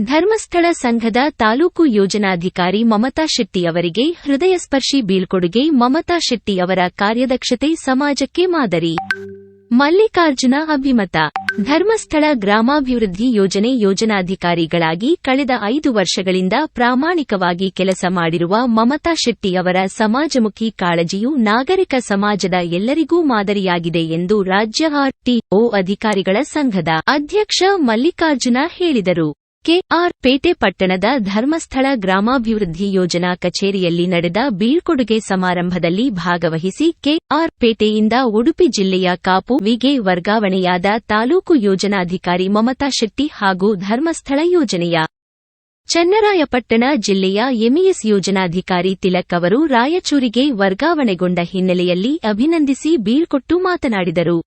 ಧರ್ಮಸ್ಥಳ ಸಂಘದ ತಾಲೂಕು ಯೋಜನಾಧಿಕಾರಿ ಮಮತಾ ಶೆಟ್ಟಿ ಅವರಿಗೆ ಹೃದಯಸ್ಪರ್ಶಿ ಬೀಳ್ಕೊಡುಗೆ ಮಮತಾ ಶೆಟ್ಟಿ ಅವರ ಕಾರ್ಯದಕ್ಷತೆ ಸಮಾಜಕ್ಕೆ ಮಾದರಿ. ಮಲ್ಲಿಕಾರ್ಜುನ ಅಭಿಮತ. ಧರ್ಮಸ್ಥಳ ಗ್ರಾಮಾಭಿವೃದ್ಧಿ ಯೋಜನೆ ಯೋಜನಾಧಿಕಾರಿಗಳಾಗಿ ಕಳೆದ ಐದು ವರ್ಷಗಳಿಂದ ಪ್ರಾಮಾಣಿಕವಾಗಿ ಕೆಲಸ ಮಾಡಿರುವ ಮಮತಾ ಶೆಟ್ಟಿ ಅವರ ಸಮಾಜಮುಖಿ ಕಾಳಜಿಯು ನಾಗರಿಕ ಸಮಾಜದ ಎಲ್ಲರಿಗೂ ಮಾದರಿಯಾಗಿದೆ ಎಂದು ರಾಜ್ಯ ಆರ್ಟಿಒ ಅಧಿಕಾರಿಗಳ ಸಂಘದ ಅಧ್ಯಕ್ಷ ಮಲ್ಲಿಕಾರ್ಜುನ ಹೇಳಿದರು. ಕೆಆರ್ ಪೇಟೆ ಪಟ್ಟಣದ ಧರ್ಮಸ್ಥಳ ಗ್ರಾಮಾಭಿವೃದ್ಧಿ ಯೋಜನಾ ಕಚೇರಿಯಲ್ಲಿ ನಡೆದ ಬೀಳ್ಕೊಡುಗೆ ಸಮಾರಂಭದಲ್ಲಿ ಭಾಗವಹಿಸಿ ಕೆಆರ್ ಪೇಟೆಯಿಂದ ಉಡುಪಿ ಜಿಲ್ಲೆಯ ಕಾಪು ವಿಗೆ ವರ್ಗಾವಣೆಯಾದ ತಾಲೂಕು ಯೋಜನಾಧಿಕಾರಿ ಮಮತಾ ಶೆಟ್ಟಿ ಹಾಗೂ ಧರ್ಮಸ್ಥಳ ಯೋಜನೆಯ ಚನ್ನರಾಯಪಟ್ಟಣ ಜಿಲ್ಲೆಯ ಎಂಇಎಸ್ ಯೋಜನಾಧಿಕಾರಿ ತಿಲಕ್ ಅವರು ರಾಯಚೂರಿಗೆ ವರ್ಗಾವಣೆಗೊಂಡ ಹಿನ್ನೆಲೆಯಲ್ಲಿ ಅಭಿನಂದಿಸಿ ಬೀಳ್ಕೊಟ್ಟು ಮಾತನಾಡಿದರು.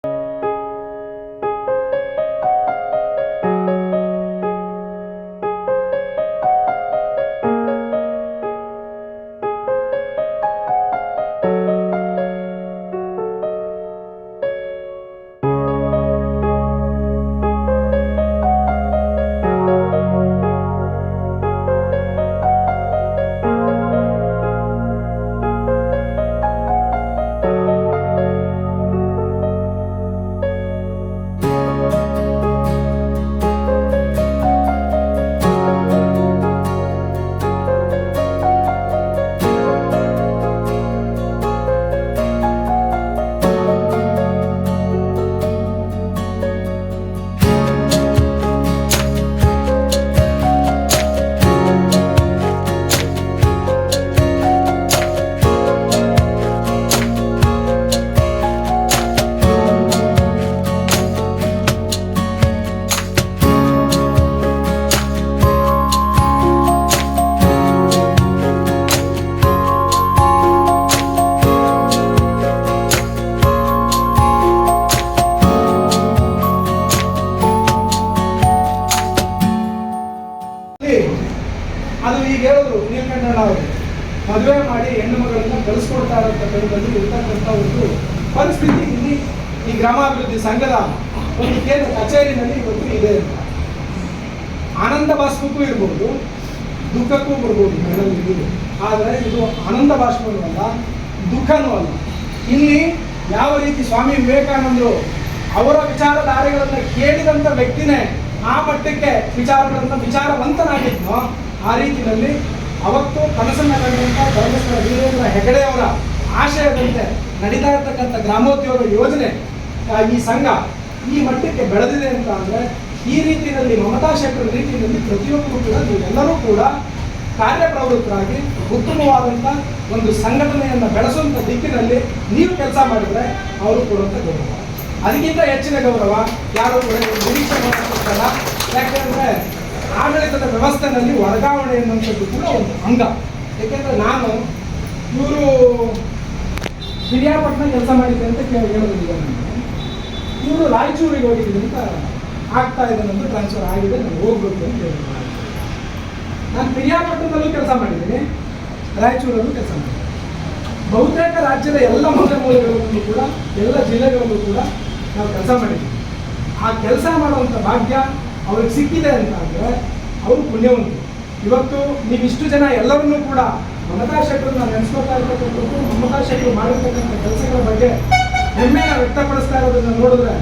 ಅದು ಈಗ ಹೇಳಿದ್ರು ನೀಲಕಂಠಣ್ಣ ಅವರು. ಮದುವೆ ಮಾಡಿ ಹೆಣ್ಣು ಮಗಳನ್ನ ಕಳಿಸ್ಕೊಡ್ತಾ ಇರತಕ್ಕಂಥದ್ದು ಇರ್ತಕ್ಕಂಥ ಒಂದು ಪರಿಸ್ಥಿತಿ ಇಲ್ಲಿ ಈ ಗ್ರಾಮಾಭಿವೃದ್ಧಿ ಸಂಘದ ಒಂದು ಕೇಂದ್ರ ಕಚೇರಿನಲ್ಲಿ ಇವತ್ತು ಇದೆ ಆನಂದ ಬಾಷ್ಪಕ್ಕೂ ಇರ್ಬೋದು, ದುಃಖಕ್ಕೂ ಬರ್ಬೋದು ಮನೆಯಲ್ಲಿ ಆದರೆ ಇದು ಆನಂದ ಬಾಷ್ಪನೂ ಅಲ್ಲ, ದುಃಖನೂ ಅಲ್ಲ. ಇಲ್ಲಿ ಯಾವ ರೀತಿ ಸ್ವಾಮಿ ವಿವೇಕಾನಂದರು ಅವರ ವಿಚಾರಧಾರೆಗಳನ್ನು ಕೇಳಿದಂಥ ವ್ಯಕ್ತಿನೇ ಆ ಮಟ್ಟಕ್ಕೆ ವಿಚಾರಗಳನ್ನು ವಿಚಾರವಂತನಾಗಿದ್ನೋ ಆ ರೀತಿಯಲ್ಲಿ ಅವತ್ತು ಕನಸನ್ನ ಕಂಡಂತ ಧರ್ಮಸ್ಥಳ ವೀರೇಂದ್ರ ಹೆಗಡೆ ಅವರ ಆಶಯದಂತೆ ನಡೀತಾ ಇರತಕ್ಕಂಥ ಗ್ರಾಮೋದ್ಯೋಗ ಯೋಜನೆ ಈ ಸಂಘ ಈ ಮಟ್ಟಕ್ಕೆ ಬೆಳೆದಿದೆ ಅಂತ ಅಂದ್ರೆ ಈ ರೀತಿಯಲ್ಲಿ ಮಮತಾ ಶೆಟ್ಟರ್ ರೀತಿಯಲ್ಲಿ ಪ್ರತಿಯೊಬ್ಬರು ಕೂಡ ನೀವೆಲ್ಲರೂ ಕೂಡ ಕಾರ್ಯಪ್ರವೃತ್ತರಾಗಿ ಉತ್ತಮವಾದಂಥ ಒಂದು ಸಂಘಟನೆಯನ್ನು ಬೆಳೆಸುವಂಥ ದಿಕ್ಕಿನಲ್ಲಿ ನೀವು ಕೆಲಸ ಮಾಡಿದರೆ ಅವರು ಕೊಡುವಂಥ ಗೌರವ. ಅದಕ್ಕಿಂತ ಹೆಚ್ಚಿನ ಗೌರವ ಯಾರು ಕೂಡ ನಿರೀಕ್ಷೆ ಮಾಡೋಕ್ಕಾಗಲ್ಲ ಯಾಕೆಂದರೆ ಆಡಳಿತದ ವ್ಯವಸ್ಥೆನಲ್ಲಿ ವರ್ಗಾವಣೆ ಎನ್ನುವಂಥದ್ದು ಕೂಡ ಒಂದು ಅಂಗ. ಯಾಕೆಂದರೆ ನಾನು ಇವರು ಹಿರಿಯಾಪಟ್ಟಣ ಕೆಲಸ ಮಾಡಿದ್ದೆ ಅಂತ ಕೇಳಿ ಹೇಳೋದಿಲ್ಲ ಇವರು ರಾಯಚೂರಿಗೆ ಹೋಗಿದ್ದೀನಿ ಅಂತ ಆಗ್ತಾ ಇದೆ ನಂದು ಟ್ರಾನ್ಸ್ಫರ್ ಆಗಿದೆ, ನಾನು ಹೋಗ್ಬೇಕು ಅಂತ ಹೇಳಿದ್ರು ನಾನು ಪಿರಿಯಾಪಟ್ಟಣದಲ್ಲೂ ಕೆಲಸ ಮಾಡಿದ್ದೀನಿ, ರಾಯಚೂರಲ್ಲೂ ಕೆಲಸ ಮಾಡಿದ್ದೀನಿ. ಬಹುತೇಕ ರಾಜ್ಯದ ಎಲ್ಲ ಮೂಲೆ ಮೂಲೆಗಳಲ್ಲೂ ಕೂಡ, ಎಲ್ಲ ಜಿಲ್ಲೆಗಳಲ್ಲೂ ಕೂಡ ನಾವು ಕೆಲಸ ಮಾಡಿದ್ದೀವಿ. ಆ ಕೆಲಸ ಮಾಡುವಂಥ ಭಾಗ್ಯ ಅವ್ರಿಗೆ ಸಿಕ್ಕಿದೆ ಅಂತ ಅಂದರೆ ಅವರು ಪುಣ್ಯವಂತ ಇವತ್ತು ನೀವು ಇಷ್ಟು ಜನ ಎಲ್ಲರನ್ನೂ ಕೂಡ ಮಮತಾ ಶೆಟ್ಟರನ್ನ ನೆನೆಸ್ಕೊಳ್ತಾ ಇರ್ತಕ್ಕಂಥದ್ದು, ಮಮತಾ ಶೆಟ್ಟರು ಮಾಡಿರ್ತಕ್ಕಂಥ ಕೆಲಸಗಳ ಬಗ್ಗೆ ಹೆಮ್ಮೆಯ ವ್ಯಕ್ತಪಡಿಸ್ತಾ ಇರೋದನ್ನು ನೋಡಿದ್ರೆ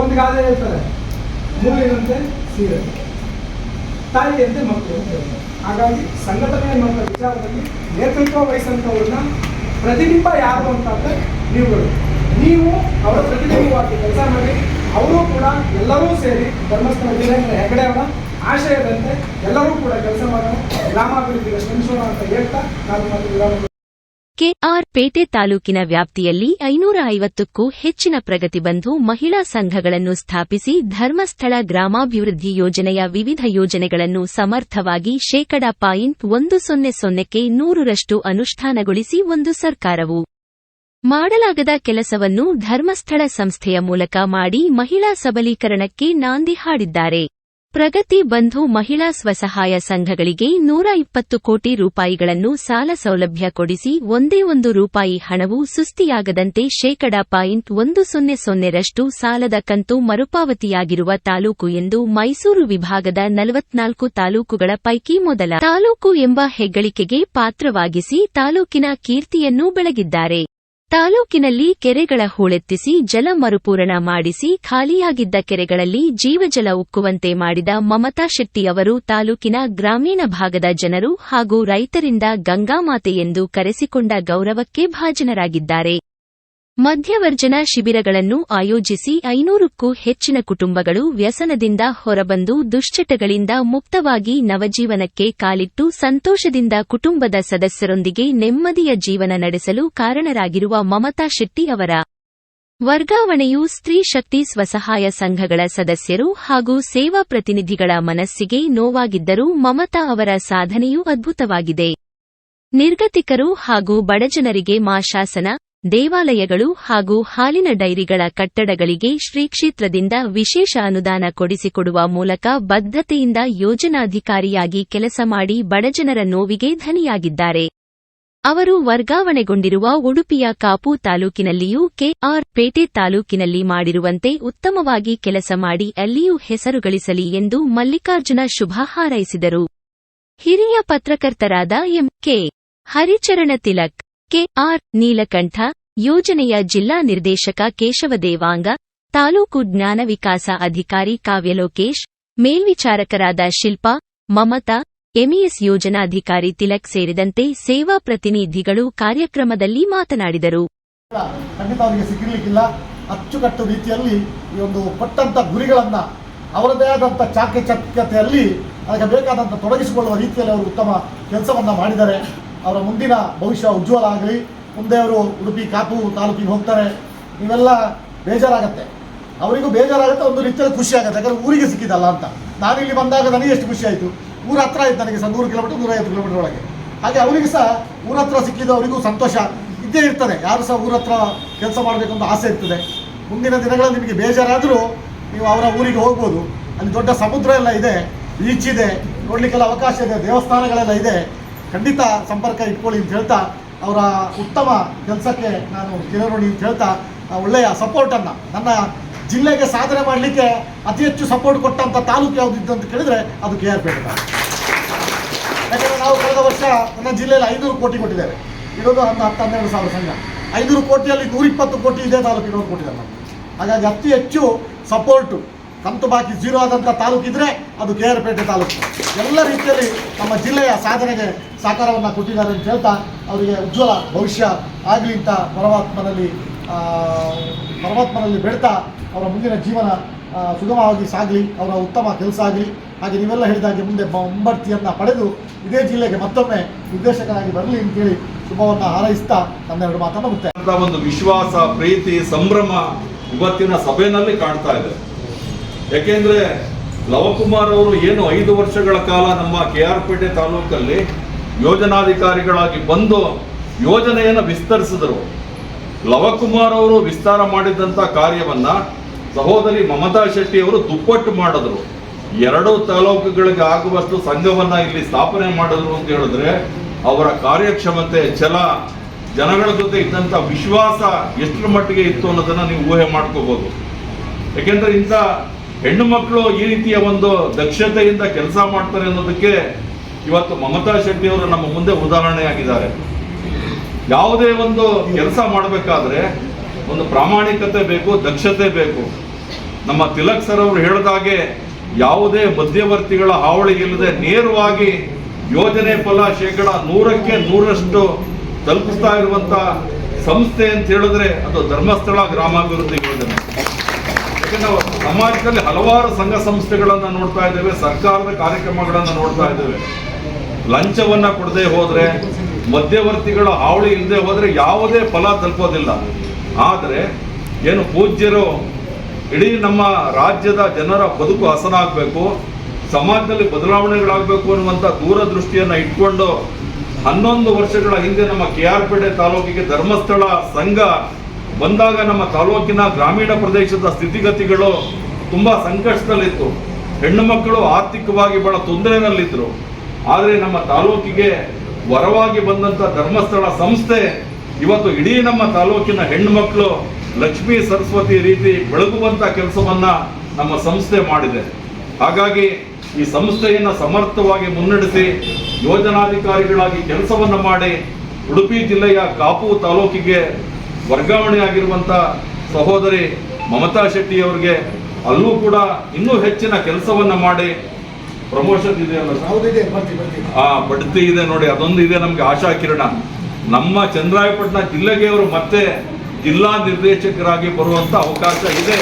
ಒಂದು ಗಾದೆ ಹೇಳ್ತಾರೆ, ಮೂಲಿನಂತೆ ಸೀರೆ. ತಾಯಿಯಂತೆ ಮಕ್ಕಳು ಅಂತ ಹೇಳ್ತಾರೆ. ಹಾಗಾಗಿ ಸಂಘಟನೆ ಅನ್ನುವಂಥ ವಿಚಾರದಲ್ಲಿ ನೇತೃತ್ವ ವಹಿಸಂಥವ್ರನ್ನ ಪ್ರತಿಬಿಂಬ ಯಾರು ಅಂತಂದ್ರೆ ನೀವುಗಳು. ನೀವು ಅವರ ಪ್ರತಿಬಿಂಬವಾಗಿ ಕೆಲಸ ಮಾಡಿ ಅವರು ಕೂಡ ಎಲ್ಲರೂ ಸೇರಿ ಧರ್ಮಸ್ಥಳ ವೀರೇಂದ್ರ ಹೆಗಡೆ ಅವರ ಆಶಯದಂತೆ ಎಲ್ಲರೂ ಕೂಡ ಕೆಲಸ ಮಾಡೋಣ ಗ್ರಾಮಾಭಿವೃದ್ಧಿಗೆ ಶ್ರಮಿಸೋಣ ಅಂತ ಹೇಳ್ತಾ ನಾನು ಮತ್ತು ವಿರಾಮ ಕೆಆರ್ ಪೇಟೆ ತಾಲೂಕಿನ ವ್ಯಾಪ್ತಿಯಲ್ಲಿ ಐನೂರ ಐವತ್ತಕ್ಕೂ ಹೆಚ್ಚಿನ ಪ್ರಗತಿ ಬಂಧು ಮಹಿಳಾ ಸಂಘಗಳನ್ನು ಸ್ಥಾಪಿಸಿ ಧರ್ಮಸ್ಥಳ ಗ್ರಾಮಾಭಿವೃದ್ಧಿ ಯೋಜನೆಯ ವಿವಿಧ ಯೋಜನೆಗಳನ್ನು ಸಮರ್ಥವಾಗಿ ಶೇಕಡಾ ಪಾಯಿಂಟ್ ಒಂದು ಸೊನ್ನೆ ಸೊನ್ನೆಕ್ಕೆ ನೂರರಷ್ಟು ಅನುಷ್ಠಾನಗೊಳಿಸಿ ಒಂದು ಸರ್ಕಾರವು. ಮಾಡಲಾಗದ ಕೆಲಸವನ್ನು ಧರ್ಮಸ್ಥಳ ಸಂಸ್ಥೆಯ ಮೂಲಕ ಮಾಡಿ ಮಹಿಳಾ ಸಬಲೀಕರಣಕ್ಕೆ ನಾಂದಿ ಹಾಡಿದ್ದಾರೆ. ಪ್ರಗತಿ ಬಂಧು ಮಹಿಳಾ ಸ್ವಸಹಾಯ ಸಂಘಗಳಿಗೆ ನೂರ ಇಪ್ಪತ್ತು ಕೋಟಿ ರೂಪಾಯಿಗಳನ್ನು ಸಾಲ ಸೌಲಭ್ಯ ಕೊಡಿಸಿ ಒಂದೇ ಒಂದು ರೂಪಾಯಿ ಹಣವು ಸುಸ್ತಿಯಾಗದಂತೆ ಶೇಕಡ ಪಾಯಿಂಟ್ ಒಂದು ಸೊನ್ನೆ ಸೊನ್ನೆರಷ್ಟು ಸಾಲದ ಕಂತು ಮರುಪಾವತಿಯಾಗಿರುವ ತಾಲೂಕು ಎಂದು ಮೈಸೂರು ವಿಭಾಗದ ನಲವತ್ನಾಲ್ಕು ತಾಲೂಕುಗಳ ಪೈಕಿ ಮೊದಲ. ತಾಲೂಕು ಎಂಬ ಹೆಗ್ಗಳಿಕೆಗೆ ಪಾತ್ರವಾಗಿಸಿ ತಾಲೂಕಿನ ಕೀರ್ತಿಯನ್ನೂ ಬೆಳಗಿದ್ದಾರೆ. ತಾಲೂಕಿನಲ್ಲಿ ಕೆರೆಗಳ ಹೂಳೆತ್ತಿಸಿ ಜಲ ಮರುಪೂರಣ ಮಾಡಿಸಿ ಖಾಲಿಯಾಗಿದ್ದ ಕೆರೆಗಳಲ್ಲಿ ಜೀವಜಲ ಉಕ್ಕುವಂತೆ ಮಾಡಿದ ಮಮತಾ ಶೆಟ್ಟಿ ಅವರು ತಾಲೂಕಿನ ಗ್ರಾಮೀಣ ಭಾಗದ ಜನರು ಹಾಗೂ ರೈತರಿಂದ ಗಂಗಾಮಾತೆ ಎಂದು ಕರೆಸಿಕೊಂಡ ಗೌರವಕ್ಕೆ ಭಾಜನರಾಗಿದ್ದಾರೆ. ಮಧ್ಯವರ್ಜನ ಶಿಬಿರಗಳನ್ನು ಆಯೋಜಿಸಿ ಐನೂರಕ್ಕೂ ಹೆಚ್ಚಿನ ಕುಟುಂಬಗಳು ವ್ಯಸನದಿಂದ ಹೊರಬಂದು ದುಶ್ಚಟಗಳಿಂದ ಮುಕ್ತವಾಗಿ ನವಜೀವನಕ್ಕೆ ಕಾಲಿಟ್ಟು ಸಂತೋಷದಿಂದ ಕುಟುಂಬದ ಸದಸ್ಯರೊಂದಿಗೆ ನೆಮ್ಮದಿಯ ಜೀವನ ನಡೆಸಲು ಕಾರಣರಾಗಿರುವ ಮಮತಾ ಶೆಟ್ಟಿ ಅವರ ವರ್ಗಾವಣೆಯು ಸ್ತ್ರೀ ಶಕ್ತಿ ಸ್ವಸಹಾಯ ಸಂಘಗಳ ಸದಸ್ಯರು ಹಾಗೂ ಸೇವಾ ಪ್ರತಿನಿಧಿಗಳ ಮನಸ್ಸಿಗೆ ನೋವಾಗಿದ್ದರೂ ಮಮತಾ ಅವರ ಸಾಧನೆಯೂ ಅದ್ಭುತವಾಗಿದೆ. ನಿರ್ಗತಿಕರು ಹಾಗೂ ಬಡಜನರಿಗೆ ಮಾಶಾಸನ ದೇವಾಲಯಗಳು ಹಾಗೂ ಹಾಲಿನ ಡೈರಿಗಳ ಕಟ್ಟಡಗಳಿಗೆ ಶ್ರೀಕ್ಷೇತ್ರದಿಂದ ವಿಶೇಷ ಅನುದಾನ ಕೊಡಿಸಿಕೊಡುವ ಮೂಲಕ ಬದ್ಧತೆಯಿಂದ ಯೋಜನಾಧಿಕಾರಿಯಾಗಿ ಕೆಲಸ ಮಾಡಿ ಬಡಜನರ ನೋವಿಗೆ ಧನಿಯಾಗಿದ್ದಾರೆ. ಅವರು ವರ್ಗಾವಣೆಗೊಂಡಿರುವ ಉಡುಪಿಯ ಕಾಪು ತಾಲೂಕಿನಲ್ಲಿಯೂ ಕೆಆರ್ ಪೇಟೆ ತಾಲೂಕಿನಲ್ಲಿ ಮಾಡಿರುವಂತೆ ಉತ್ತಮವಾಗಿ ಕೆಲಸ ಮಾಡಿ ಅಲ್ಲಿಯೂ ಹೆಸರು ಗಳಿಸಲಿ ಎಂದು ಮಲ್ಲಿಕಾರ್ಜುನ ಶುಭ ಹಾರೈಸಿದರು. ಹಿರಿಯ ಪತ್ರಕರ್ತರಾದ ಎಂಕೆ ಹರಿಚರಣ ತಿಲಕ್ ಕೆಆರ್ ನೀಲಕಂಠ, ಯೋಜನೆಯ ಜಿಲ್ಲಾ ನಿರ್ದೇಶಕ ಕೇಶವ ದೇವಾಂಗ ತಾಲೂಕು ಜ್ಞಾನ ವಿಕಾಸ ಅಧಿಕಾರಿ ಕಾವ್ಯಲೋಕೇಶ್, ಮೇಲ್ವಿಚಾರಕರಾದ ಶಿಲ್ಪಾ, ಮಮತಾ ಎಂಇಎಸ್ ಯೋಜನಾಧಿಕಾರಿ ತಿಲಕ್ ಸೇರಿದಂತೆ ಸೇವಾ ಪ್ರತಿನಿಧಿಗಳು ಕಾರ್ಯಕ್ರಮದಲ್ಲಿ ಮಾತನಾಡಿದರು. ಖಂಡಿತ ಅವರಿಗೆ ಸಿಕ್ಕಿರ್ಲಿಕ್ಕಿಲ್ಲ. ಅಚ್ಚುಕಟ್ಟು ರೀತಿಯಲ್ಲಿ ಈ ಒಂದು ಕೊಟ್ಟಂತ ಗುರಿಗಳನ್ನ, ಅವರದೇ ಆದಂಥ ಚಾಕಚಕ್ಯತೆಯಲ್ಲಿ ಅದಕ್ಕೆ ಬೇಕಾದಂತ ತೊಡಗಿಸಿಕೊಳ್ಳುವ ರೀತಿಯಲ್ಲಿ ಅವರು ಉತ್ತಮ ಕೆಲಸವನ್ನ ಮಾಡಿದ್ದಾರೆ. ಅವರ ಮುಂದಿನ ಭವಿಷ್ಯ ಉಜ್ವಲ ಆಗಲಿ ಮುಂದೆ ಅವರು ಉಡುಪಿ, ಕಾಪು ತಾಲೂಕಿಗೆ ಹೋಗ್ತಾರೆ. ಇವೆಲ್ಲ ಬೇಜಾರಾಗತ್ತೆ. ಅವರಿಗೂ ಬೇಜಾರಾಗುತ್ತೆ, ಒಂದು ರೀತಿಯಲ್ಲಿ ಖುಷಿ ಆಗುತ್ತೆ. ಯಾಕಂದ್ರೆ ಊರಿಗೆ ಸಿಕ್ಕಿದಲ್ಲ ಅಂತ. ನಾನು ಇಲ್ಲಿ ಬಂದಾಗ ನನಗೆ ಎಷ್ಟು ಖುಷಿ ಆಯಿತು. ಊರ ಹತ್ರ ಆಯ್ತು ನನಗೆ ಸಹ ನೂರು ಕಿಲೋಮೀಟರ್, ನೂರೈವತ್ತು ಕಿಲೋಮೀಟರ್ ಒಳಗೆ. ಹಾಗೆ ಅವರಿಗೂ ಸಹ ಊರ ಹತ್ರ ಸಿಕ್ಕಿದ್ದು ಅವರಿಗೂ ಸಂತೋಷ ಇದ್ದೇ ಇರ್ತದೆ. ಯಾರು ಸಹ ಊರ ಹತ್ರ ಕೆಲಸ ಮಾಡಬೇಕು ಅಂತ ಆಸೆ ಇರ್ತದೆ. ಮುಂದಿನ ದಿನಗಳಲ್ಲಿ ನಿಮಗೆ ಬೇಜಾರಾದರೂ ನೀವು ಅವರ ಊರಿಗೆ ಹೋಗ್ಬೋದು. ಅಲ್ಲಿ ದೊಡ್ಡ ಸಮುದ್ರ ಎಲ್ಲ ಇದೆ ಬೀಚ್ ಇದೆ, ನೋಡಲಿಕ್ಕೆಲ್ಲ ಅವಕಾಶ ಇದೆ, ದೇವಸ್ಥಾನಗಳೆಲ್ಲ ಇದೆ. ಖಂಡಿತ ಸಂಪರ್ಕ ಇಟ್ಕೊಳ್ಳಿ ಅಂತ ಹೇಳ್ತಾ, ಅವರ ಉತ್ತಮ ಕೆಲಸಕ್ಕೆ ನಾನು ಕೇಳೋಣಿ ಅಂತ ಹೇಳ್ತಾ ಒಳ್ಳೆಯ ಸಪೋರ್ಟನ್ನು ನನ್ನ ಜಿಲ್ಲೆಗೆ ಸಾಧನೆ ಮಾಡಲಿಕ್ಕೆ ಅತಿ ಹೆಚ್ಚು ಸಪೋರ್ಟ್ ಕೊಟ್ಟಂಥ ತಾಲೂಕು ಯಾವುದಿದ್ದು ಅಂತ ಕೇಳಿದರೆ ಅದು ಕೆ ಆರ್ ಪೇಟೆ ಯಾಕಂದರೆ ನಾವು ಕಳೆದ ವರ್ಷ ನನ್ನ ಜಿಲ್ಲೆಯಲ್ಲಿ ಐನೂರು ಕೋಟಿ ಕೊಟ್ಟಿದ್ದೇವೆ. ಇರೋದು ಹತ್ತು ಹತ್ತು ಹನ್ನೆರಡು ಸಾವಿರ ಸಂಘ. ಐನೂರು ಕೋಟಿಯಲ್ಲಿ ನೂರಿಪ್ಪತ್ತು ಕೋಟಿ ಇದೇ ಇರೋದು ಕೊಟ್ಟಿದ್ದಾರೆ ನಮ್ಗೆ. ಹಾಗಾಗಿ ಅತಿ ಹೆಚ್ಚು ಸಪೋರ್ಟು ಕಂತು ಬಾಕಿ ಜೀರೋ ಆದಂಥ ತಾಲೂಕಿದ್ರೆ ಅದು ಕೆ ಆರ್ ಪೇಟೆ ತಾಲೂಕು. ಎಲ್ಲ ರೀತಿಯಲ್ಲಿ ನಮ್ಮ ಜಿಲ್ಲೆಯ ಸಾಧನೆಗೆ ಸಹಕಾರವನ್ನು ಕೊಟ್ಟಿದ್ದಾರೆ ಅಂತ ಹೇಳ್ತಾ ಅವರಿಗೆ ಉಜ್ವಲ ಭವಿಷ್ಯ ಆಗಲಿ ಅಂತ ಪರಮಾತ್ಮನಲ್ಲಿ ಪರಮಾತ್ಮನಲ್ಲಿ ಬೆಳ್ತಾ ಅವರ ಮುಂದಿನ ಜೀವನ ಸುಗಮವಾಗಿ ಸಾಗಲಿ, ಅವರ ಉತ್ತಮ ಕೆಲಸ ಆಗಲಿ. ಹಾಗೆ ನೀವೆಲ್ಲ ಹೇಳಿದಾಗೆ ಮುಂದೆ ಮುಂಬಡ್ತಿಯನ್ನು ಪಡೆದು ಇದೇ ಜಿಲ್ಲೆಗೆ ಮತ್ತೊಮ್ಮೆ ನಿರ್ದೇಶಕರಾಗಿ ಬರಲಿ ಅಂತೇಳಿ ಶುಭವನ್ನು ಹಾರೈಸ್ತಾ ನನ್ನೆರಡು ಮಾತನ್ನು ಮುಕ್ತಾಯ ಅಂತ ಒಂದು ವಿಶ್ವಾಸ, ಪ್ರೀತಿ, ಸಂಭ್ರಮ ಇವತ್ತಿನ ಸಭೆಯಲ್ಲಿ ಕಾಣ್ತಾ ಇದೆ. ಯಾಕೆಂದ್ರೆ ಲವಕುಮಾರ್ ಅವರು ಏನು ಐದು ವರ್ಷಗಳ ಕಾಲ ನಮ್ಮ ಕೆ ಆರ್ ಪೇಟೆ ತಾಲೂಕಲ್ಲಿ ಯೋಜನಾಧಿಕಾರಿಗಳಾಗಿ ಬಂದು ಯೋಜನೆಯನ್ನು ವಿಸ್ತರಿಸಿದರು. ಲವಕುಮಾರ್ ಅವರು ವಿಸ್ತಾರ ಮಾಡಿದಂಥ ಕಾರ್ಯವನ್ನ ಸಹೋದರಿ ಮಮತಾ ಶೆಟ್ಟಿ ಅವರು ದುಪ್ಪಟ್ಟು ಮಾಡಿದ್ರು. ಎರಡು ತಾಲೂಕುಗಳಿಗೆ ಆಗುವಷ್ಟು ಸಂಘವನ್ನ ಇಲ್ಲಿ ಸ್ಥಾಪನೆ ಮಾಡಿದ್ರು ಅಂತ ಹೇಳಿದ್ರೆ ಅವರ ಕಾರ್ಯಕ್ಷಮತೆ, ಛಲ, ಜನಗಳ ಜೊತೆ ಇದ್ದಂಥ ವಿಶ್ವಾಸ ಎಷ್ಟರ ಮಟ್ಟಿಗೆ ಇತ್ತು ಅನ್ನೋದನ್ನ ನೀವು ಊಹೆ ಮಾಡ್ಕೋಬಹುದು ಯಾಕೆಂದ್ರೆ ಇಂಥ ಹೆಣ್ಣು ಮಕ್ಕಳು ಈ ರೀತಿಯ ಒಂದು ದಕ್ಷತೆಯಿಂದ ಕೆಲಸ ಮಾಡ್ತಾರೆ ಅನ್ನೋದಕ್ಕೆ ಇವತ್ತು ಮಮತಾ ಶೆಟ್ಟಿ ಅವರು ನಮ್ಮ ಮುಂದೆ ಉದಾಹರಣೆಯಾಗಿದ್ದಾರೆ. ಯಾವುದೇ ಒಂದು ಕೆಲಸ ಮಾಡಬೇಕಾದ್ರೆ ಒಂದು ಪ್ರಾಮಾಣಿಕತೆ ಬೇಕು, ದಕ್ಷತೆ ಬೇಕು. ನಮ್ಮ ತಿಲಕ್ ಸರ್ ಅವರು ಹೇಳಿದಾಗೆ ಯಾವುದೇ ಮಧ್ಯವರ್ತಿಗಳ ಹಾವಳಿ ಇಲ್ಲದೆ ನೇರವಾಗಿ ಯೋಜನೆ ಫಲ ಶೇಕಡ ನೂರಕ್ಕೆ ನೂರಷ್ಟು ತಲುಪಿಸ್ತಾ ಇರುವಂಥ ಸಂಸ್ಥೆ ಅಂತ ಹೇಳಿದ್ರೆ ಅದು ಧರ್ಮಸ್ಥಳ ಗ್ರಾಮಾಭಿವೃದ್ಧಿ ಯೋಜನೆ. ಯಾಕಂದ್ರೆ ಸಮಾಜದಲ್ಲಿ ಹಲವಾರು ಸಂಘ ಸಂಸ್ಥೆಗಳನ್ನು ನೋಡ್ತಾ ಇದ್ದೇವೆ, ಸರ್ಕಾರದ ಕಾರ್ಯಕ್ರಮಗಳನ್ನು ನೋಡ್ತಾ ಇದ್ದೇವೆ. ಲಂಚವನ್ನ ಕೊಡದೆ ಹೋದ್ರೆ, ಮಧ್ಯವರ್ತಿಗಳ ಹಾವಳಿ ಇಲ್ಲದೆ ಹೋದ್ರೆ ಯಾವುದೇ ಫಲ ತಲುಪೋದಿಲ್ಲ. ಆದರೆ, ಏನು ಪೂಜ್ಯರು ಇಡೀ ನಮ್ಮ ರಾಜ್ಯದ ಜನರ ಬದುಕು ಹಸನಾಗಬೇಕು ಸಮಾಜದಲ್ಲಿ ಬದಲಾವಣೆಗಳಾಗಬೇಕು ಅನ್ನುವಂಥ ದೂರದೃಷ್ಟಿಯನ್ನು ಇಟ್ಕೊಂಡು ಹನ್ನೊಂದು ವರ್ಷಗಳ ಹಿಂದೆ ನಮ್ಮ ಕೆ ಆರ್ ಪೇಟೆ ತಾಲೂಕಿಗೆ ಧರ್ಮಸ್ಥಳ ಸಂಘ ಬಂದಾಗ ನಮ್ಮ ತಾಲೂಕಿನ ಗ್ರಾಮೀಣ ಪ್ರದೇಶದ ಸ್ಥಿತಿಗತಿಗಳು ತುಂಬಾ ಸಂಕಷ್ಟದಲ್ಲಿತ್ತು. ಹೆಣ್ಣು ಮಕ್ಕಳು ಆರ್ಥಿಕವಾಗಿ ಬಹಳ ತೊಂದರೆಯಲ್ಲಿದ್ದರು ಆದರೆ ನಮ್ಮ ತಾಲೂಕಿಗೆ ವರವಾಗಿ ಬಂದಂಥ ಧರ್ಮಸ್ಥಳ ಸಂಸ್ಥೆ ಇವತ್ತು ಇಡೀ ನಮ್ಮ ತಾಲೂಕಿನ ಹೆಣ್ಣು ಮಕ್ಕಳು ಲಕ್ಷ್ಮೀ ಸರಸ್ವತಿ ರೀತಿ ಬೆಳಗುವಂಥ ಕೆಲಸವನ್ನು ನಮ್ಮ ಸಂಸ್ಥೆ ಮಾಡಿದೆ. ಹಾಗಾಗಿ ಈ ಸಂಸ್ಥೆಯನ್ನು ಸಮರ್ಥವಾಗಿ ಮುನ್ನಡೆಸಿ ಯೋಜನಾಧಿಕಾರಿಗಳಾಗಿ ಕೆಲಸವನ್ನು ಮಾಡಿ ಉಡುಪಿ ಜಿಲ್ಲೆಯ ಕಾಪು ತಾಲೂಕಿಗೆ ವರ್ಗಾವಣೆಯಾಗಿರುವಂಥ ಸಹೋದರಿ ಮಮತಾ ಶೆಟ್ಟಿ ಅವರಿಗೆ ಅಲ್ಲೂ ಕೂಡ ಇನ್ನೂ ಹೆಚ್ಚಿನ ಕೆಲಸವನ್ನ ಮಾಡಿ ಪ್ರಮೋಷನ್ ಬರ್ತೀವಿ ಆ ಬಡ್ತಿ ಇದೆ ನೋಡಿ ಅದೊಂದು ಇದೆ ನಮಗೆ ಆಶಾ ಕಿರಣ. ನಮ್ಮ ಚಂದ್ರಾಯಪಟ್ಟಣ ಜಿಲ್ಲೆಗೆ ಅವರು ಮತ್ತೆ ಜಿಲ್ಲಾ ನಿರ್ದೇಶಕರಾಗಿ ಬರುವಂತ ಅವಕಾಶ ಇದೆ.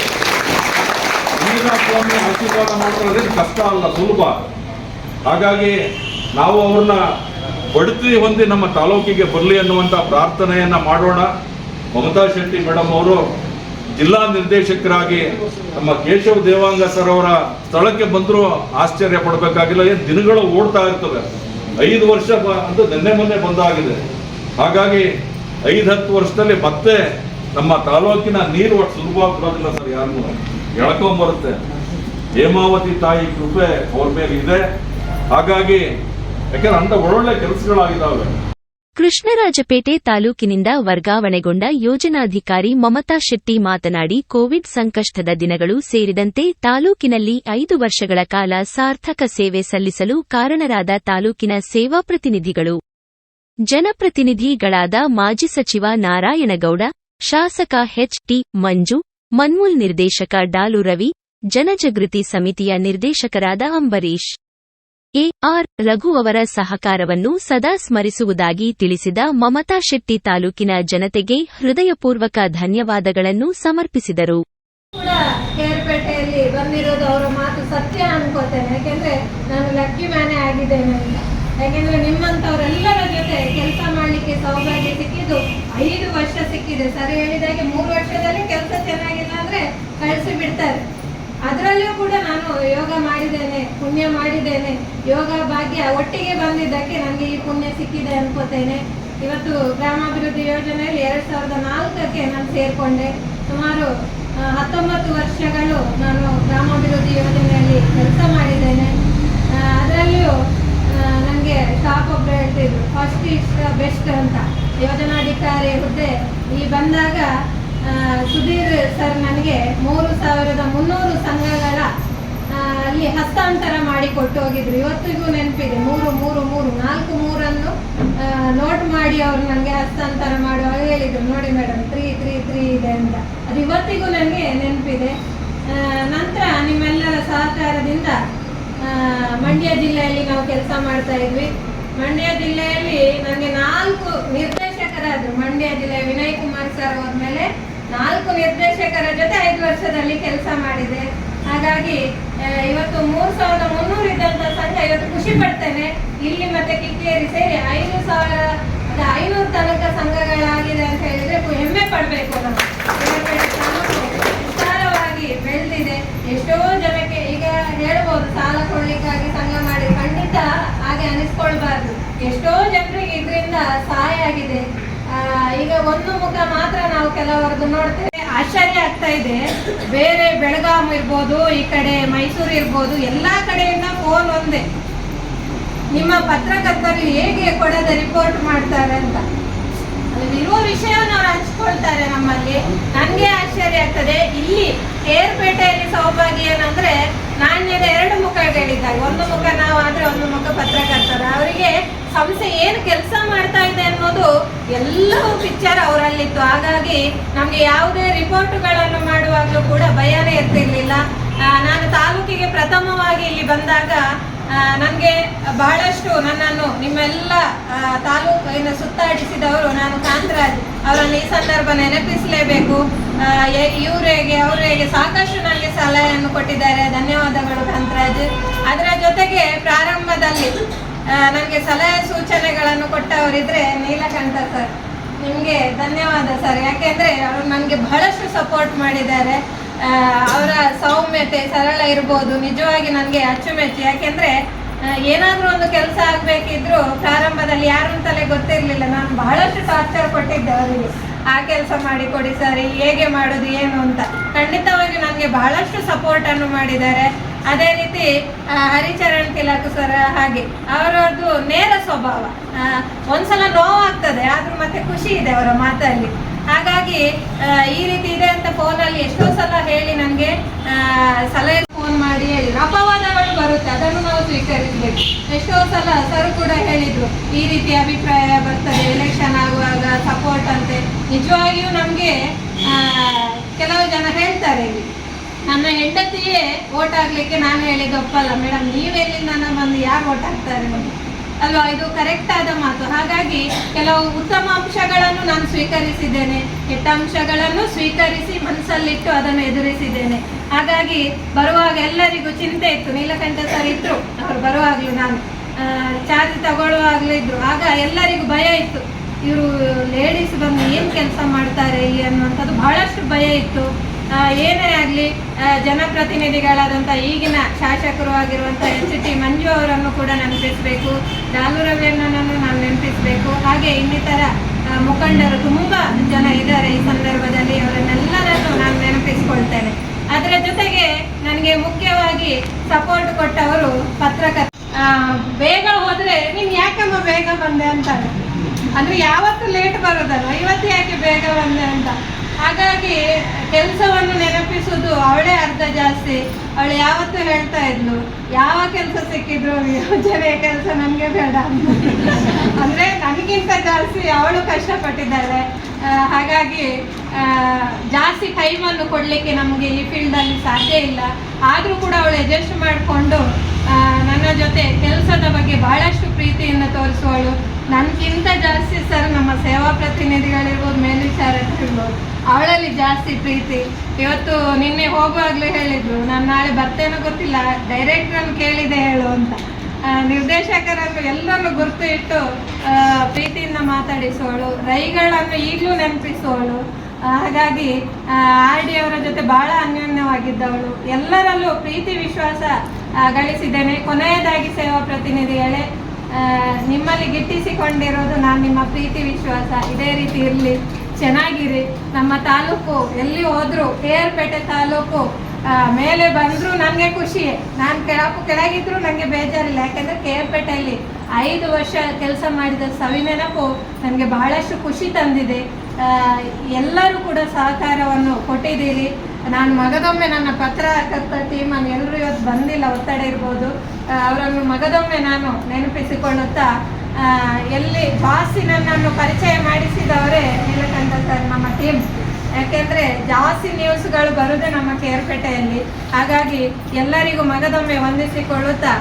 ಆಶೀರ್ವಾದ ಮಾಡೋದ್ರೇನು ಕಷ್ಟ ಅಲ್ಲ ಸುಲಭ. ಹಾಗಾಗಿ ನಾವು ಅವ್ರನ್ನ ಬಡ್ತಿ ಹೊಂದಿ ನಮ್ಮ ತಾಲೂಕಿಗೆ ಬರಲಿ ಅನ್ನುವಂಥ ಪ್ರಾರ್ಥನೆಯನ್ನ ಮಾಡೋಣ. ಮಮತಾ ಶೆಟ್ಟಿ ಮೇಡಮ್ ಅವರು ಜಿಲ್ಲಾ ನಿರ್ದೇಶಕರಾಗಿ ನಮ್ಮ ಕೇಶವ ದೇವಾಂಗ ಸರ್ ಅವರ ಸ್ಥಳಕ್ಕೆ ಬಂದರೂ ಆಶ್ಚರ್ಯ ಪಡಬೇಕಾಗಿಲ್ಲ. ಏನು ದಿನಗಳು ಓಡ್ತಾ ಇರ್ತವೆ. ಐದು ವರ್ಷ ಅಂತ ನಿನ್ನೆ ಮೊನ್ನೆ ಬಂದಾಗಿದೆ. ಹಾಗಾಗಿ ಐದು ಹತ್ತು ವರ್ಷದಲ್ಲಿ ಮತ್ತೆ ನಮ್ಮ ತಾಲೂಕಿನ ನೀರು ಒಟ್ಟು ಸುಲಭ ಬರೋದಿಲ್ಲ ಸರ್ ಯಾರಿಗೂ. ಎಳ್ಕೊಂಬರುತ್ತೆ ಹೇಮಾವತಿ ತಾಯಿ ಕೃಪೆ ಅವ್ರ ಮೇಲೆ ಇದೆ. ಹಾಗಾಗಿ ಯಾಕಂದ್ರೆ ಅಂತ ಒಳ್ಳೊಳ್ಳೆ ಕೆಲಸಗಳಾಗಿದ್ದಾವೆ ಕೃಷ್ಣರಾಜಪೇಟೆ ತಾಲೂಕಿನಿಂದ ವರ್ಗಾವಣೆಗೊಂಡ ಯೋಜನಾಧಿಕಾರಿ ಮಮತಾ ಶೆಟ್ಟಿ ಮಾತನಾಡಿ, ಕೋವಿಡ್ ಸಂಕಷ್ಟದ ದಿನಗಳು ಸೇರಿದಂತೆ ತಾಲೂಕಿನಲ್ಲಿ ಐದು ವರ್ಷಗಳ ಕಾಲ ಸಾರ್ಥಕ ಸೇವೆ ಸಲ್ಲಿಸಲು ಕಾರಣರಾದ ತಾಲೂಕಿನ ಸೇವಾ ಪ್ರತಿನಿಧಿಗಳು. ಜನಪ್ರತಿನಿಧಿಗಳಾದ ಮಾಜಿ ಸಚಿವ ನಾರಾಯಣಗೌಡ, ಶಾಸಕ ಎಚ್ಟಿ ಮಂಜು, ಮನ್ಮೂಲ್ ನಿರ್ದೇಶಕ ಡಾಲು ರವಿ, ಜನಜಗೃತಿ ಸಮಿತಿಯ ನಿರ್ದೇಶಕರಾದ ಅಂಬರೀಶ್ ಎಆರ್ ರಘು ಅವರ ಸಹಕಾರವನ್ನು ಸದಾ ಸ್ಮರಿಸುವುದಾಗಿ ತಿಳಿಸಿದ ಮಮತಾ ಶೆಟ್ಟಿ ತಾಲೂಕಿನ ಜನತೆಗೆ ಹೃದಯಪೂರ್ವಕ ಧನ್ಯವಾದಗಳನ್ನು ಸಮರ್ಪಿಸಿದರು. ಕೇರ್ಪೇಟೆಯಲ್ಲಿ ಬಂದಿರೋದು ಅವರ ಮಾತು ಸತ್ಯ ಅನ್ಕೋತೇನೆ. ಯಾಕೆಂದ್ರೆ ನಾನು ಲಕ್ಕಿ ಮ್ಯಾನೇ ಆಗಿದ್ದೇನೆ ಯಾಕೆಂದ್ರೆ ನಿಮ್ಮಂಥವರೆಲ್ಲರ ಜೊತೆ ಕೆಲಸ ಮಾಡ್ಲಿಕ್ಕೆ ಸೌಭಾಗ್ಯ ಸಿಕ್ಕಿದ್ದು ಐದು ವರ್ಷ ಸಿಕ್ಕಿದೆ. ಸರಿ ಹೇಳಿದಾಗೆ ಮೂರು ವರ್ಷದಲ್ಲಿ ಕೆಲಸ ಚೆನ್ನಾಗಿಲ್ಲ ಅಂದ್ರೆ ಕಳಿಸಿ ಬಿಡ್ತಾರೆ. ಅದರಲ್ಲಿಯೂ ಕೂಡ ನಾನು ಯೋಗ ಮಾಡಿದ್ದೇನೆ, ಪುಣ್ಯ ಮಾಡಿದ್ದೇನೆ. ಯೋಗ ಭಾಗ್ಯ ಒಟ್ಟಿಗೆ ಬಂದಿದ್ದಕ್ಕೆ ನನಗೆ ಈ ಪುಣ್ಯ ಸಿಕ್ಕಿದೆ ಅನ್ಕೋತೇನೆ. ಇವತ್ತು ಗ್ರಾಮಾಭಿವೃದ್ಧಿ ಯೋಜನೆಯಲ್ಲಿ ಎರಡ್ ಸಾವಿರದ ನಾಲ್ಕಕ್ಕೆ ನಾನು ಸೇರಿಕೊಂಡೆ. ಸುಮಾರು ಹತ್ತೊಂಬತ್ತು ವರ್ಷಗಳು ನಾನು ಗ್ರಾಮಾಭಿವೃದ್ಧಿ ಯೋಜನೆಯಲ್ಲಿ ಕೆಲಸ ಮಾಡಿದ್ದೇನೆ. ಅದರಲ್ಲಿಯೂ ನನಗೆ ಸ್ಟಾಫ್ ಒಬ್ಬರು ಹೇಳ್ತಿದ್ರು ಫಸ್ಟ್ ಇಸ್ ಬೆಸ್ಟ್ ಅಂತ. ಯೋಜನಾಧಿಕಾರಿ ಹುದ್ದೆ ಈ ಬಂದಾಗ ಸುಧೀರ್ ಸರ್ ನನಗೆ ಮೂರು ಸಾವಿರದ ಮುನ್ನೂರು ಸಂಘಗಳ ಅಲ್ಲಿ ಹಸ್ತಾಂತರ ಮಾಡಿ ಕೊಟ್ಟು ಹೋಗಿದ್ರು ಇವತ್ತಿಗೂ ನೆನಪಿದೆ. ಮೂರು ಮೂರು ಮೂರು, ನಾಲ್ಕು, ಮೂರನ್ನು ನೋಟ್ ಮಾಡಿ ಅವರು ನನಗೆ ಹಸ್ತಾಂತರ ಮಾಡುವಾಗ ಹೇಳಿದರು. ನೋಡಿ ಮೇಡಮ್ ತ್ರೀ ತ್ರೀ ತ್ರೀ ಇದೆ ಅಂತ. ಅದು ಇವತ್ತಿಗೂ ನನಗೆ ನೆನಪಿದೆ. ನಂತರ ನಿಮ್ಮೆಲ್ಲರ ಸಹಕಾರದಿಂದ ಮಂಡ್ಯ ಜಿಲ್ಲೆಯಲ್ಲಿ ನಾವು ಕೆಲಸ ಮಾಡ್ತಾ ಇದ್ವಿ. ಮಂಡ್ಯ ಜಿಲ್ಲೆಯಲ್ಲಿ ನನಗೆ ನಾಲ್ಕು ನಿರ್ದೇಶಕರಾದರು. ಮಂಡ್ಯ ಜಿಲ್ಲೆ ವಿನಯ್ ಕುಮಾರ್ ಸರ್ ಅವ್ರ ಮೇಲೆ ನಾಲ್ಕು ನಿರ್ದೇಶಕರ ಜೊತೆ ಐದು ವರ್ಷದಲ್ಲಿ ಕೆಲಸ ಮಾಡಿದೆ. ಹಾಗಾಗಿ ಇವತ್ತು ಮೂರ್ ಸಾವಿರದ ಮುನ್ನೂರು ಇದ್ದಂತ ಸಂಘ ಇವತ್ತು ಖುಷಿ ಪಡ್ತೇನೆ. ಇಲ್ಲಿ ಮತ್ತೆ ಕಿಕ್ಕೇರಿ ಸೇರಿ ಐದು ಸಾವಿರ ಐನೂರು ತನಕ ಸಂಘಗಳಾಗಿದೆ ಅಂತ ಹೇಳಿದ್ರೆ ಹೆಮ್ಮೆ ಪಡಬೇಕು ನಾವು. ಬೆಳೆದಿದೆ. ಎಷ್ಟೋ ಜನಕ್ಕೆ ಈಗ ಹೇಳ್ಬೋದು, ಸಾಲ ಕೊಡ್ಲಿಕ್ಕಾಗಿ ಸಂಘ ಮಾಡಿ ಖಂಡಿತ ಹಾಗೆ ಅನಿಸ್ಕೊಳ್ಬಾರ್ದು. ಎಷ್ಟೋ ಜನರಿಗೆ ಇದರಿಂದ ಸಹಾಯ ಆಗಿದೆ. ಈಗ ಒಂದು ಮುಖ ಮಾತ್ರ ನಾವು ಕೆಲವರದ್ದು ನೋಡ್ತೇವೆ. ಆಶ್ಚರ್ಯ ಆಗ್ತಾ ಇದೆ. ಬೇರೆ ಬೆಳಗಾಂ ಇರ್ಬೋದು, ಈ ಕಡೆ ಮೈಸೂರು ಇರ್ಬೋದು, ಎಲ್ಲಾ ಕಡೆಯಿಂದ ಫೋನ್ ಒಂದೇ. ನಿಮ್ಮ ಪತ್ರಕರ್ತರು ಹೇಗೆ ಕೊಡದ ರಿಪೋರ್ಟ್ ಮಾಡ್ತಾರೆ ಅಂತ. ಇರುವ ವಿಷಯವನ್ನು ಅವ್ರು ಹಂಚ್ಕೊಳ್ತಾರೆ ನಮ್ಮಲ್ಲಿ. ನನಗೆ ಆಶ್ಚರ್ಯ ಆಗ್ತದೆ. ಇಲ್ಲಿ ಏರ್ಪೇಟೆಯಲ್ಲಿ ಸೌಭಾಗ್ಯ ಏನಂದ್ರೆ ನಾಣ್ಯದ ಎರಡು ಮುಖಗಳಿದ್ದಾಗ ಒಂದು ಮುಖ ನಾವು ಆದ್ರೆ ಒಂದು ಮುಖ ಪತ್ರಕರ್ತರು. ಅವರಿಗೆ ಸಂಸ್ಥೆ ಏನು ಕೆಲಸ ಮಾಡ್ತಾ ಇದೆ ಅನ್ನೋದು ಎಲ್ಲವೂ ಪಿಕ್ಚರ್ ಅವರಲ್ಲಿತ್ತು. ಹಾಗಾಗಿ ನಮಗೆ ಯಾವುದೇ ರಿಪೋರ್ಟ್ಗಳನ್ನು ಮಾಡುವಾಗಲೂ ಕೂಡ ಭಯನೇ ಇರ್ತಿರ್ಲಿಲ್ಲ. ನಾನು ತಾಲೂಕಿಗೆ ಪ್ರಥಮವಾಗಿ ಇಲ್ಲಿ ಬಂದಾಗ ನನಗೆ ಬಹಳಷ್ಟು ನನ್ನನ್ನು ನಿಮ್ಮೆಲ್ಲ ತಾಲೂಕಿನ ಸುತ್ತಾಡಿಸಿದವರು ನಾನು ಕಾಂತರಾಜ್. ಅವರನ್ನು ಈ ಸಂದರ್ಭ ನೆನಪಿಸಲೇಬೇಕು. ಇವರಿಗೆ, ಅವರಿಗೆ ಸಾಕಷ್ಟು ನನಗೆ ಸಲಹೆಯನ್ನು ಕೊಟ್ಟಿದ್ದಾರೆ. ಧನ್ಯವಾದಗಳು ಕಾಂತರಾಜ್. ಅದರ ಜೊತೆಗೆ ಪ್ರಾರಂಭದಲ್ಲಿ ನನಗೆ ಸಲಹೆ ಸೂಚನೆಗಳನ್ನು ಕೊಟ್ಟವರಿದ್ರೆ ನೀಲಕಂಠ ಸರ್. ನಿಮಗೆ ಧನ್ಯವಾದ ಸರ್. ಯಾಕೆಂದರೆ ಅವರು ನನಗೆ ಬಹಳಷ್ಟು ಸಪೋರ್ಟ್ ಮಾಡಿದ್ದಾರೆ. ಅವರ ಸೌಮ್ಯತೆ, ಸರಳ ಇರ್ಬೋದು, ನಿಜವಾಗಿ ನನಗೆ ಅಚ್ಚುಮೆಚ್ಚು. ಯಾಕೆಂದರೆ ಏನಾದರೂ ಒಂದು ಕೆಲಸ ಆಗಬೇಕಿದ್ರು ಪ್ರಾರಂಭದಲ್ಲಿ ಯಾರು ಅಂತಲೇ ಗೊತ್ತಿರಲಿಲ್ಲ. ನಾನು ಬಹಳಷ್ಟು ಟಾರ್ಚರ್ ಕೊಟ್ಟಿದ್ದೆ ಅವರಿಗೆ. ಆ ಕೆಲಸ ಮಾಡಿ ಕೊಡಿ ಸರ್ ಹೇಗೆ ಮಾಡೋದು, ಏನು ಅಂತ. ಖಂಡಿತವಾಗಿ ನನಗೆ ಬಹಳಷ್ಟು ಸಪೋರ್ಟನ್ನು ಮಾಡಿದ್ದಾರೆ. ಅದೇ ರೀತಿ ಹರಿಚರಣ್ ತಿಲಕ್ ಸರ್ ಹಾಗೆ, ಅವರದ್ದು ನೇರ ಸ್ವಭಾವ. ಒಂದ್ಸಲ ನೋವಾಗ್ತದೆ, ಆದ್ರೂ ಮತ್ತೆ ಖುಷಿ ಇದೆ ಅವರ ಮಾತಲ್ಲಿ. ಹಾಗಾಗಿ ಈ ರೀತಿ ಇದೆ ಅಂತ ಫೋನಲ್ಲಿ ಎಷ್ಟೋ ಸಲ ಹೇಳಿ ನನಗೆ ಸಲಹೆ ಫೋನ್ ಮಾಡಿ ಹೇಳಿದ್ರು. ಅಪವಾದಗಳು ಬರುತ್ತೆ, ಅದನ್ನು ನಾವು ಸ್ವೀಕರಿಸಬೇಕು. ಎಷ್ಟೋ ಸಲ ಸರ್ ಕೂಡ ಹೇಳಿದ್ರು, ಈ ರೀತಿ ಅಭಿಪ್ರಾಯ ಬರ್ತದೆ ಎಲೆಕ್ಷನ್ ಆಗುವಾಗ ಸಪೋರ್ಟ್ ಅಂತೆ. ನಿಜವಾಗಿಯೂ ನಮಗೆ ಕೆಲವು ಜನ ಹೇಳ್ತಾರೆ ಇಲ್ಲಿ. ನನ್ನ ಹೆಂಡತಿಯೇ ಓಟ್ ಹಾಕ್ಲಿಕ್ಕೆ ನಾನು ಹೇಳಿದ್ದು ಒಪ್ಪಲ್ಲ. ಮೇಡಮ್ ನೀವೆಲ್ಲಿಂದ ಬಂದು ಯಾರು ಓಟ್ ಹಾಕ್ತಾರೆ. ಅಲ್ವಾ? ಇದು ಕರೆಕ್ಟ್ ಆದ ಮಾತು. ಹಾಗಾಗಿ ಕೆಲವು ಉತ್ತಮ ಅಂಶಗಳನ್ನು ನಾನು ಸ್ವೀಕರಿಸಿದ್ದೇನೆ. ಕೆಟ್ಟ ಅಂಶಗಳನ್ನು ಸ್ವೀಕರಿಸಿ ಮನಸ್ಸಲ್ಲಿಟ್ಟು ಅದನ್ನು ಎದುರಿಸಿದ್ದೇನೆ. ಹಾಗಾಗಿ ಬರುವಾಗ ಎಲ್ಲರಿಗೂ ಚಿಂತೆ ಇತ್ತು. ನೀಲಕಂಠ ಸರ್ ಇದ್ರು. ಅವ್ರು ಬರುವಾಗಲೂ ನಾನು. ಚಾರ್ಜ್ ತಗೊಳ್ಳುವಾಗಲೂ ಇದ್ರು. ಆಗ ಎಲ್ಲರಿಗೂ ಭಯ ಇತ್ತು. ಇವರು ಲೇಡೀಸ್ ಬಂದು ಏನು ಕೆಲಸ ಮಾಡ್ತಾರೆ ಅನ್ನುವಂಥದ್ದು ಬಹಳಷ್ಟು ಭಯ ಇತ್ತು. ಏನೇ ಆಗಲಿ ಜನಪ್ರತಿನಿಧಿಗಳಾದಂಥ ಈಗಿನ ಶಾಸಕರು ಆಗಿರುವಂಥ ಎಚ್ ಟಿ ಮಂಜು ಅವರನ್ನು ಕೂಡ ನೆನಪಿಸಬೇಕು. ಡಾಲು ರವಿಯಣ್ಣನನ್ನು ನಾನು ನೆನಪಿಸಬೇಕು. ಹಾಗೆ ಇನ್ನಿತರ ಮುಖಂಡರು ತುಂಬ ಜನ ಇದ್ದಾರೆ ಈ ಸಂದರ್ಭದಲ್ಲಿ. ಅವರನ್ನೆಲ್ಲರನ್ನು ನಾನು ನೆನಪಿಸ್ಕೊಳ್ತೇನೆ. ಅದರ ಜೊತೆಗೆ ನನಗೆ ಮುಖ್ಯವಾಗಿ ಸಪೋರ್ಟ್ ಕೊಟ್ಟವರು ಪತ್ರಕರ್ತ ಬೇಗ ಹೋದ್ರೆ ನೀನ್ ಯಾಕಮ್ಮ ಬೇಗ ಬಂದೆ ಅಂತಾರೆ ಅಂದ್ರೆ ಯಾವತ್ತು ಲೇಟ್ ಬರೋದಲ್ಲ ಇವತ್ತು ಯಾಕೆ ಬೇಗ ಬಂದೆ ಅಂತ? ಹಾಗಾಗಿ ಕೆಲಸವನ್ನು ನೆನಪಿಸುವುದು ಅವಳೇ ಅರ್ಧ ಜಾಸ್ತಿ. ಅವಳು ಯಾವತ್ತೂ ಹೇಳ್ತಾ ಇದ್ಲು, ಯಾವ ಕೆಲಸ ಸಿಕ್ಕಿದ್ರು ಯೋಜನೆ ಕೆಲಸ ನನಗೆ ಬೇಡ ಅಂದರೆ ನನಗಿಂತ ಜಾಸ್ತಿ ಅವಳು ಕಷ್ಟಪಟ್ಟಿದ್ದಾಳೆ ಹಾಗಾಗಿ ಜಾಸ್ತಿ ಟೈಮನ್ನು ಕೊಡಲಿಕ್ಕೆ ನಮಗೆ ಈ ಫೀಲ್ಡಲ್ಲಿ ಸಾಧ್ಯ ಇಲ್ಲ. ಆದರೂ ಕೂಡ ಅವಳು ಅಡ್ಜಸ್ಟ್ ಮಾಡಿಕೊಂಡು ನನ್ನ ಜೊತೆ ಕೆಲಸದ ಬಗ್ಗೆ ಬಹಳಷ್ಟು ಪ್ರೀತಿಯನ್ನು ತೋರಿಸುವಳು. ನನಗಿಂತ ಜಾಸ್ತಿ ಸರ್ ನಮ್ಮ ಸೇವಾ ಪ್ರತಿನಿಧಿಗಳಿರ್ಬೋದು, ಮೇಲ್ವಿಚಾರಕರಿರ್ಬೋದು. ಅವಳಲ್ಲಿ ಜಾಸ್ತಿ ಪ್ರೀತಿ. ಇವತ್ತು ನಿನ್ನೆ ಹೋಗುವಾಗಲೇ ಹೇಳಿದ್ರು ನಾನು ನಾಳೆ ಬರ್ತೇನೋ ಗೊತ್ತಿಲ್ಲ ಡೈರೆಕ್ಟ್ ನಾನು ಕೇಳಿದೆ ಹೇಳು ಅಂತ. ನಿರ್ದೇಶಕರನ್ನು ಎಲ್ಲರನ್ನು ಗುರುತು ಇಟ್ಟು ಪ್ರೀತಿಯಿಂದ ಮಾತಾಡಿಸುವಳು ರೈಗಳನ್ನು ಈಗಲೂ ನೆನಪಿಸುವಳು. ಹಾಗಾಗಿ ಆರ್ ಡಿ ಅವರ ಜೊತೆ ಬಹಳ ಅನ್ಯೋನ್ಯವಾಗಿದ್ದವಳು. ಎಲ್ಲರಲ್ಲೂ ಪ್ರೀತಿ ವಿಶ್ವಾಸ ಗಳಿಸಿದ್ದೇನೆ. ಕೊನೆಯದಾಗಿ ಸೇವಾ ಪ್ರತಿನಿಧಿಗಳೇ ಆ, ನಿಮ್ಮಲ್ಲಿ ಗಿಟ್ಟಿಸಿಕೊಂಡಿರೋದು ನಾನು ನಿಮ್ಮ ಪ್ರೀತಿ ವಿಶ್ವಾಸ. ಇದೇ ರೀತಿ ಇರಲಿ. ಚೆನ್ನಾಗಿರಿ. ನಮ್ಮ ತಾಲೂಕು ಎಲ್ಲಿ ಹೋದ್ರು ಕೆ ಆರ್ ಪೇಟೆ ತಾಲೂಕು ಮೇಲೆ ಬಂದರೂ ನನಗೆ ಖುಷಿಯೇ ನಾನು ಕೆಳಕು ಕೆಳಗಿದ್ರು ನನಗೆ ಬೇಜಾರಿಲ್ಲ. ಯಾಕೆಂದರೆ ಕೆ ಆರ್ ಪೇಟೆಯಲ್ಲಿ ಐದು ವರ್ಷ ಕೆಲಸ ಮಾಡಿದ ಸವಿನೆನಪು ನನಗೆ ಬಹಳಷ್ಟು ಖುಷಿ ತಂದಿದೆ. ಎಲ್ಲರೂ ಕೂಡ ಸಹಕಾರವನ್ನು ಕೊಟ್ಟಿದ್ದೀರಿ. ನಾನು ಮಗದೊಮ್ಮೆ ನನ್ನ ಪತ್ರಕರ್ತ ಟೀಮನ್ನು ಎಲ್ಲರೂ ಇವತ್ತು ಬಂದಿಲ್ಲ, ಒತ್ತಡ ಇರ್ಬೋದು. ಅವರನ್ನು ಮಗದೊಮ್ಮೆ ನಾನು ನೆನಪಿಸಿಕೊಳ್ಳುತ್ತಾ ಎಲ್ಲಿ ಜಾಸ್ತಿ ನನ್ನನ್ನು ಪರಿಚಯ ಮಾಡಿಸಿದವರೇ ನೀಲಕಂಠ ಸರ್ ನಮ್ಮ ಟೀಮ್ ಯಾಕೆಂದ್ರೆ ಜಾಸ್ತಿ ನ್ಯೂಸ್ಗಳು ಬರುದೇ ನಮ್ಮ ಕೇರ್ಪೇಟೆಯಲ್ಲಿ. ಹಾಗಾಗಿ ಎಲ್ಲರಿಗೂ ಮಗದೊಮ್ಮೆ ವಂದಿಸಿಕೊಳ್ಳುತ್ತಾ,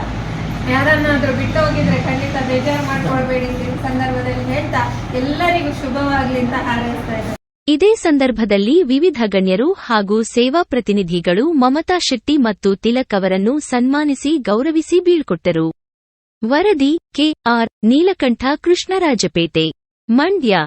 ಯಾರನ್ನಾದ್ರೂ ಬಿಟ್ಟು ಹೋಗಿದ್ರೆ ಖಂಡಿತ ಬೇಜಾರು ಮಾಡ್ಕೊಳ್ಬೇಡಿ ಈ ಸಂದರ್ಭದಲ್ಲಿ ಹೇಳ್ತಾ, ಎಲ್ಲರಿಗೂ ಶುಭವಾಗ್ಲಿ ಅಂತ ಹಾರೈಸ್ತಾ ಇದ್ದಾರೆ ಇದೇ ಸಂದರ್ಭದಲ್ಲಿ ವಿವಿಧ ಗಣ್ಯರು ಹಾಗೂ ಸೇವಾ ಪ್ರತಿನಿಧಿಗಳು ಮಮತಾ ಶೆಟ್ಟಿ ಮತ್ತು ತಿಲಕ್ ಅವರನ್ನು ಸನ್ಮಾನಿಸಿ ಗೌರವಿಸಿ ಬೀಳ್ಕೊಟ್ಟರು. ವರದಿ ಕೆಆರ್ ನೀಲಕಂಠ ಕೃಷ್ಣರಾಜಪೇಟೆ, ಮಂಡ್ಯ.